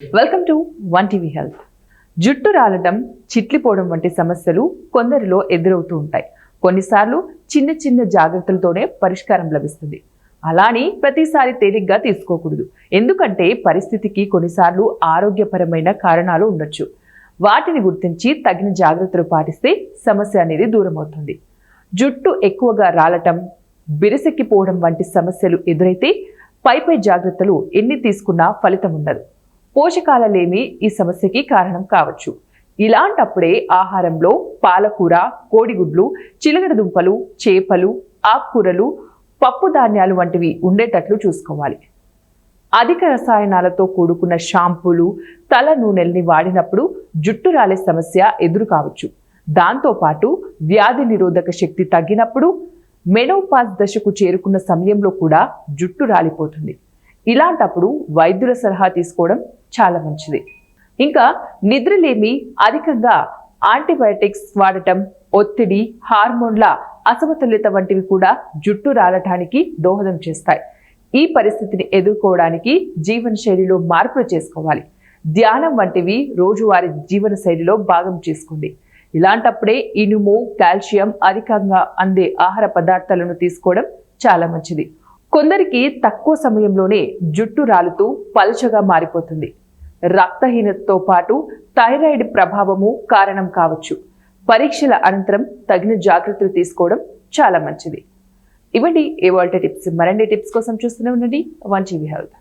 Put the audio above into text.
Welcome to one TV health జుట్టు రాలటం చిట్లిపోవడం వంటి సమస్యలు కొందరిలో ఎదురవుతూ ఉంటాయి. కొన్నిసార్లు చిన్న చిన్న జాగ్రత్తలతోనే పరిష్కారం లభిస్తుంది. అలాని ప్రతిసారి తేలిగ్గా తీసుకోకూడదు. ఎందుకంటే పరిస్థితికి కొన్నిసార్లు ఆరోగ్యపరమైన కారణాలు ఉండొచ్చు. వాటిని గుర్తించి తగిన జాగ్రత్తలు పాటిస్తే సమస్య అనేది దూరం అవుతుంది జుట్టు ఎక్కువగా రాలటం బిరసెక్కిపోవడం వంటి సమస్యలు ఎదురైతే పైపై జాగ్రత్తలు ఎన్ని తీసుకున్నా ఫలితం ఉండదు. పోషకాల లేమి ఈ సమస్యకి కారణం కావచ్చు. ఇలాంటప్పుడే ఆహారంలో పాలకూర కోడిగుడ్లు చిలగడ దుంపలు చేపలు ఆకుకూరలు పప్పు ధాన్యాలు వంటివి ఉండేటట్లు చూసుకోవాలి. అధిక రసాయనాలతో కూడుకున్న షాంపూలు తల నూనెల్ని వాడినప్పుడు జుట్టు రాలే సమస్య ఎదురు కావచ్చు. దాంతోపాటు వ్యాధి నిరోధక శక్తి తగ్గినప్పుడు మెనోపాజ్ దశకు చేరుకున్న సమయంలో కూడా జుట్టు రాలిపోతుంది. ఇలాంటప్పుడు వైద్యుల సలహా తీసుకోవడం చాలా మంచిది. ఇంకా నిద్రలేమి అధికంగా యాంటీబయాటిక్స్ వాడటం ఒత్తిడి హార్మోన్ల అసమతుల్యత వంటివి కూడా జుట్టు రాలటానికి దోహదం చేస్తాయి. ఈ పరిస్థితిని ఎదుర్కోవడానికి జీవన శైలిలో మార్పులు చేసుకోవాలి. ధ్యానం వంటివి రోజువారీ జీవన శైలిలో భాగం చేసుకోండి. ఇలాంటప్పుడే ఇనుము కాల్షియం అధికంగా అందే ఆహార పదార్థాలను తీసుకోవడం చాలా మంచిది. కొందరికి తక్కువ సమయంలోనే జుట్టు రాలుతూ పలుచగా మారిపోతుంది. రక్తహీనతతో పాటు థైరాయిడ్ ప్రభావము కారణం కావచ్చు. పరీక్షల అనంతరం తగిన జాగ్రత్తలు తీసుకోవడం చాలా మంచిది. ఇవండి ఏ టిప్స్. మరండి టిప్స్ కోసం చూస్తూనే ఉండండి. One TV health.